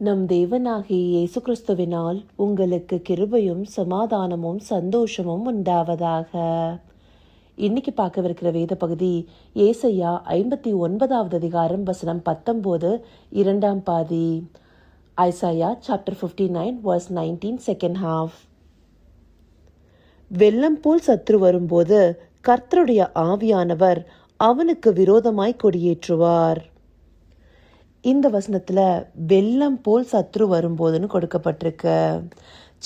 நம் தேவனாகிய இயேசு கிறிஸ்துவினால் உங்களுக்கு கிருபையும் சமாதானமும் சந்தோஷமும் உண்டாவதாக. இன்னைக்கு பார்க்கவிருக்கிற வேத பகுதி ஏசையா ஐம்பத்தி ஒன்பதாவது அதிகாரம் வசனம் பத்தொம்போது இரண்டாம் பாதி. Isaiah chapter fifty nine verse nineteen second half வெள்ளம் போல் சத்ரு வரும்போது கர்த்தருடைய ஆவியானவர் அவனுக்கு விரோதமாய் கொடியேற்றுவார். இந்த வசனத்தில் வெள்ளம் போல் சத்ரு வரும்போதுன்னு கொடுக்கப்பட்டிருக்கு.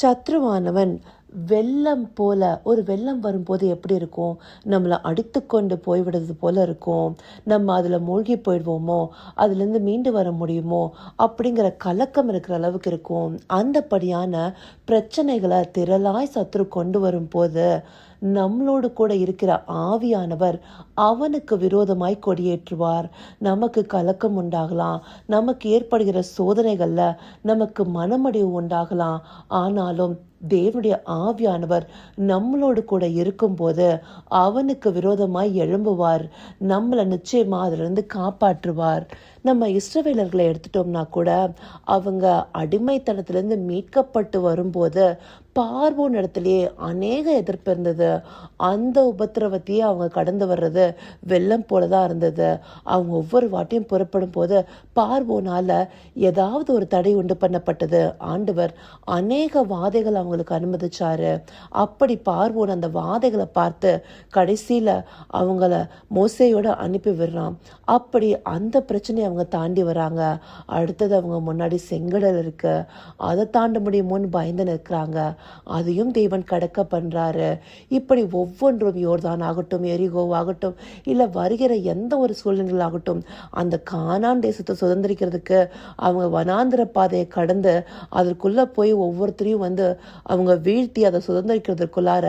சத்ருவானவன் வெள்ளம் போல ஒரு வெள்ளம் வரும்போது எப்படி இருக்கும்? நம்மளை அடித்து கொண்டு போய்விடுறது போல இருக்கும். நம்ம அதில் மூழ்கி போயிடுவோமோ? அதுலேருந்து மீண்டு வர முடியுமோ? அப்படிங்கிற கலக்கம் இருக்கிற அளவுக்கு இருக்கும். அந்தபடியான பிரச்சனைகளை திரளாய் சத்ரு கொண்டு வரும்போது நம்மளோடு கூட இருக்கிற ஆவியானவர் அவனுக்கு விரோதமாய் கொடியேற்றுவார். நமக்கு கலக்கம் உண்டாகலாம். நமக்கு ஏற்படுகிற சோதனைகளில் நமக்கு மனமடிவு உண்டாகலாம். ஆனாலும் தேவனுடைய ஆவியானவர் நம்மளோடு கூட இருக்கும்போது அவனுக்கு விரோதமாய் எழும்புவார். நம்மளை நிச்சயமாக அதிலிருந்து காப்பாற்றுவார். நம்ம இஸ்ரவேலர்களை எடுத்துட்டோம்னா கூட அவங்க அடிமைத்தனத்திலிருந்து மீட்கப்பட்டு வரும்போது பார்வோன் இடத்துலயே அநேக எதிர்ப்பு இருந்தது. அந்த உபத்திரவத்தையே அவங்க கடந்து வர்றது வெள்ளம் போலதான் இருந்தது. அவங்க ஒவ்வொரு வாட்டியும் புறப்படும் போது பார்வோனால ஏதாவது ஒரு தடை உண்டு பண்ணப்பட்டது. ஆண்டவர் அநேக வாதைகள் அவங்களுக்கு அனுமதிச்சாரு. அப்படி பார்வோன் அந்த வாதைகளை பார்த்து கடைசியில அவங்கள மோசையோட அனுப்பி விடுறான். அப்படி அந்த பிரச்சனையை அவங்க தாண்டி வராங்க. அடுத்தது அவங்க முன்னாடி செங்கடல் இருக்கு. அதை தாண்ட முடியுமோன்னு பயந்து நிற்கிறாங்க. அதையும் தேவன் கடக்க பண்றாரு. இப்படி ஒவ்வொன்றும் யோர்தான் ஆகட்டும் எரிகோ ஆகட்டும் இல்லை வருகிற எந்த ஒரு சூழ்நிலையாகட்டும் ஆகட்டும் அந்த கானான் தேசத்தை சுதந்திரிக்கிறதுக்கு அவங்க வனாந்திர பாதையை கடந்து அதற்குள்ளே போய் ஒவ்வொருத்தரையும் வந்து அவங்க வீழ்த்தி அதை சுதந்திரிக்கிறதுக்குள்ளார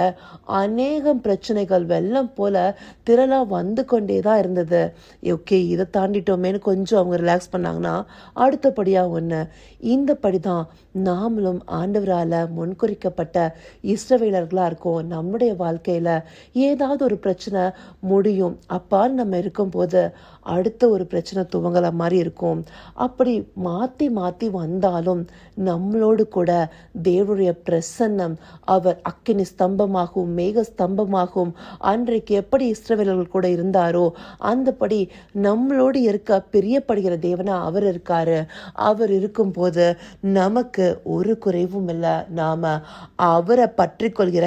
அநேகம் பிரச்சனைகள் வெள்ளம் போல திரளா வந்து கொண்டே தான் இருந்தது. ஓகே இதை தாண்டிட்டோமேன்னு கொஞ்சம் அவங்க ரிலாக்ஸ் பண்ணாங்கன்னா அடுத்தபடியாக ஒன்று இந்த படி தான் நாமளும் ஆண்டவரால் ஆண்டவரால முன்குறிக்கப்பட்ட இஸ்ரவேலர்களாக இருக்கோம் நம்முடைய வாழ்க்கையில ஏதாவது ஒரு பிரச்சனை முடியும். அப்பான்னு நம்ம இருக்கும்போது அடுத்த ஒரு பிரச்சனை துவங்கல மாதிரி இருக்கும். அப்படி மாற்றி மாற்றி வந்தாலும் நம்மளோடு கூட தேவருடைய பிரசன்னம் அவர் அக்கினி ஸ்தம்பமாகவும் மேக ஸ்தம்பமாகவும் அன்றைக்கு எப்படி இஸ்ரவேலர்கள் கூட இருந்தாரோ அந்தபடி நம்மளோடு இருக்க பிரியப்படுகிற தேவனா அவர் இருக்காரு. அவர் இருக்கும்போது நமக்கு ஒரு குறைவும் இல்லை. நாம அவரை பற்றி கொள்கிற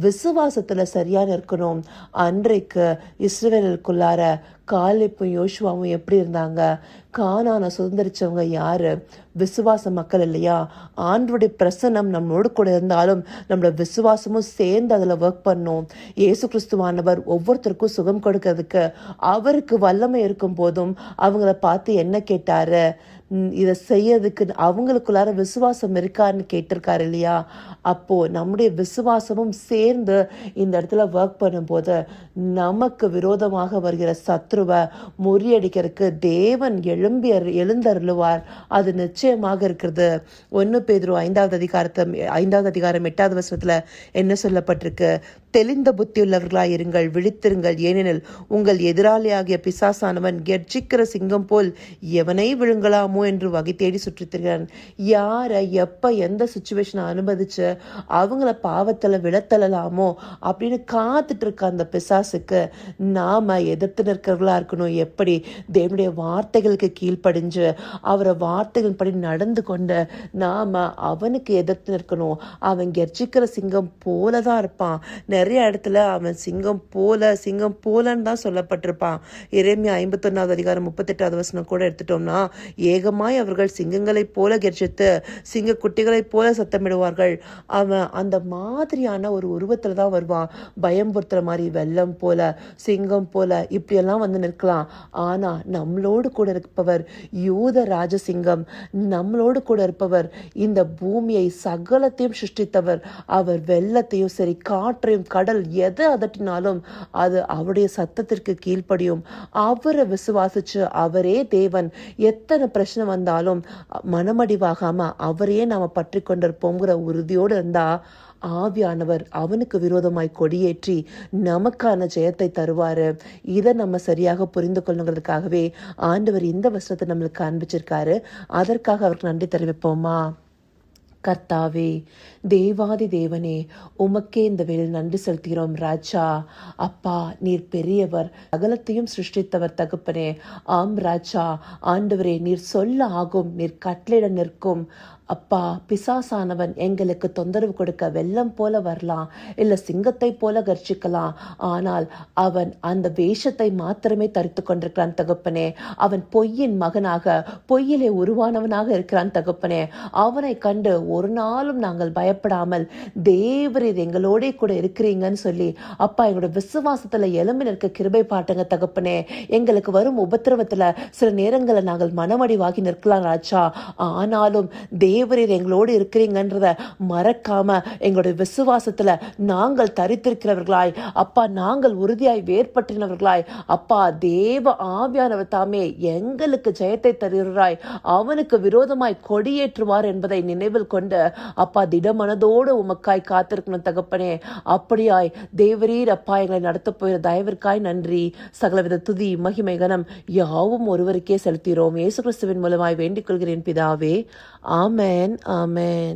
விசுவாசத்தில் சரியான இருக்கணும் அன்றைக்கு இஸ்ரேலுக்குள்ளார காலிப்பும் யோசுவாவும் எப்படி இருந்தாங்க? கானான சுதந்திரிச்சவங்க யார்? விசுவாச மக்கள் இல்லையா? ஆண்டருடைய பிரசன்னம் நம்மளோடு கூட இருந்தாலும் நம்மளோட விசுவாசமும் சேர்ந்து அதில் ஒர்க் பண்ணும். இயேசு கிறிஸ்துவானவர் ஒவ்வொருத்தருக்கும் சுகம் கொடுக்கறதுக்கு அவருக்கு வல்லமை இருக்கும் போதும் அவங்கள பார்த்து என்ன கேட்டாரு? இதை செய்யறதுக்கு அவங்களுக்குள்ளார விசுவாசம் இருக்கான்னு கேட்டிருக்காரு இல்லையா? அப்போது நம்முடைய விசுவாசமும் சேர்ந்து இந்த இடத்துல ஒர்க் பண்ணும்போது நமக்கு விரோதமாக வருகிற சத்ருவை முறியடிக்கிறதுக்கு தேவன் எழும்பி அரு- எழுந்தருளுவார். அது நிச்சயமாக இருக்கிறது. ஒன்று பேதுரு ஐந்தாவது அதிகாரத்தை ஐந்தாவது அதிகாரம் எட்டாவது வருஷத்துல என்ன சொல்லப்பட்டிருக்கு? தெளிந்த புத்தியுள்ளவர்களாய் இருங்கள் விழித்திருங்கள். ஏனெனில் உங்கள் எதிராளியாகிய பிசாசானவன் கெர்ச்சிக்கிற சிங்கம் போல் எவனை விழுங்கலாமோ என்று வகை தேடி சுற்றித் திரிகிறான் யாரை எப்போ எந்த சுச்சுவேஷனை அனுமதிச்சு அவங்கள பாவத்தில் விழத்தள்ளலாமோ அப்படின்னு காத்துட்டு இருக்க அந்த பிசாசுக்கு நாம் எதிர்த்து நிற்கிறவர்களாக இருக்கணும். எப்படி? தேவனுடைய வார்த்தைகளுக்கு கீழ்ப்படிஞ்சு அவரை வார்த்தைகள் படி நடந்து கொண்டு நாம் அவனுக்கு எதிர்த்து நிற்கணும். அவன் கெர்ச்சிக்கிற சிங்கம் போலதான் இருப்பான். நிறைய இடத்துல அவன் சிங்கம் போல சிங்கம் போலன்னு தான் சொல்லப்பட்டிருப்பான். இறைமையா ஐம்பத்தொன்னாவது அதிகாரம் முப்பத்தெட்டாவது வசனம் கூட எடுத்துட்டோம்னா ஏகமாய் அவர்கள் சிங்கங்களைப் போல கெர்ஜித்து சிங்க குட்டிகளைப் போல சத்தமிடுவார்கள். அவன் அந்த மாதிரியான ஒரு உருவத்தில் தான் வருவான். பயம்புறுத்துற மாதிரி வெள்ளம் போல சிங்கம் போல இப்படியெல்லாம் வந்து நிற்கலாம். ஆனால் நம்மளோடு கூட இருப்பவர் யூத ராஜசிங்கம் நம்மளோடு கூட இருப்பவர் இந்த பூமியை சகலத்தையும் சிருஷ்டித்தவர். அவர் வெள்ளத்தையும் சரி காற்றையும் கடல் எதை அதட்டினாலும் அது அவருடைய சத்தத்திற்கு கீழ்ப்படியும். அவரை விசுவாசிச்சு அவரே தேவன். எத்தனை பிரச்சனை வந்தாலும் மனமடிவாகாம அவரையே நாம பற்றி கொண்டிருப்போங்கிற உறுதியோடு இருந்தா ஆவியானவர் அவனுக்கு விரோதமாய் கொடியேற்றி நமக்கான ஜெயத்தை தருவார். இதை நம்ம சரியாக புரிந்து கொள்ளுங்கிறதுக்காகவே ஆண்டவர் இந்த வசனத்தை நம்மளுக்கு காண்பிச்சிருக்காரு அதற்காக அவருக்கு நன்றி தெரிவிப்போமா? கர்த்தாவே தேவாதி தேவனே உமக்கே இந்த வேலையில் நன்றி செலுத்துகிறோம் ராஜா. அப்பா நீர் பெரியவர் அகலத்தையும் சிருஷ்டித்தவர் தகப்பனே. ஆம் ராஜா. ஆண்டவரே நீர் சொல்ல ஆகும் நீர் கட்டளையிட நிற்கும். அப்பா பிசாசானவன் எங்களுக்கு தொந்தரவு கொடுக்க வெள்ளம் போல வரலாம் இல்ல சிங்கத்தை போல கர்ஜிக்கலாம் ஆனால் அவன் அந்த வேஷத்தை மாத்திரமே தரித்து கொண்டிருக்கிறான் தகப்பனே. அவன் பொய்யின் மகனாக பொய்யிலே உருவானவனாக இருக்கிறான் தகப்பனே. அவனை கண்டு ஒரு நாளும் நாங்கள் பயப்படாமல் தேவரீர் எங்களோட கூட இருக்கிறீங்கன்னு சொல்லி அப்பா எங்களோட விசுவாசத்துல எலும்பி நிற்க கிருபை பாட்டுங்க தகப்பனே. எங்களுக்கு வரும் உபத்திரவத்துல சில நேரங்களில் நாங்கள் மனமடிவாகி நிற்கலாம் ராஜா. ஆனாலும் தேவரீர் எங்களோடு இருக்கிறீங்கன்றத மறக்காம எங்களுடைய விசுவாசத்துல நாங்கள் தரித்திருக்கிறவர்களாய். அப்பா நாங்கள் உறுதியாய் வேற்பற்றினவர்களாய் அப்பா தேவ ஆவியானவர் தாமே எங்களுக்கு ஜெயத்தை தருகிறாய். அவனுக்கு விரோதமாய் கொடியேற்றுவார் என்பதை நினைவில் கொண்டு அப்பா திடமனதோடு உமக்காய் காத்திருக்கணும் தகப்பனே. அப்படியாய் தேவரீர் அப்பா எங்களை நடத்த போகிற தயவிற்காய் நன்றி. சகலவித துதி மகிமை கனம் யாவும் ஒருவருக்கே செலுத்திறோம் இயேசு கிறிஸ்துவின் மூலமாய் வேண்டிக் கொள்கிறேன் பிதாவே. Amen. Amen.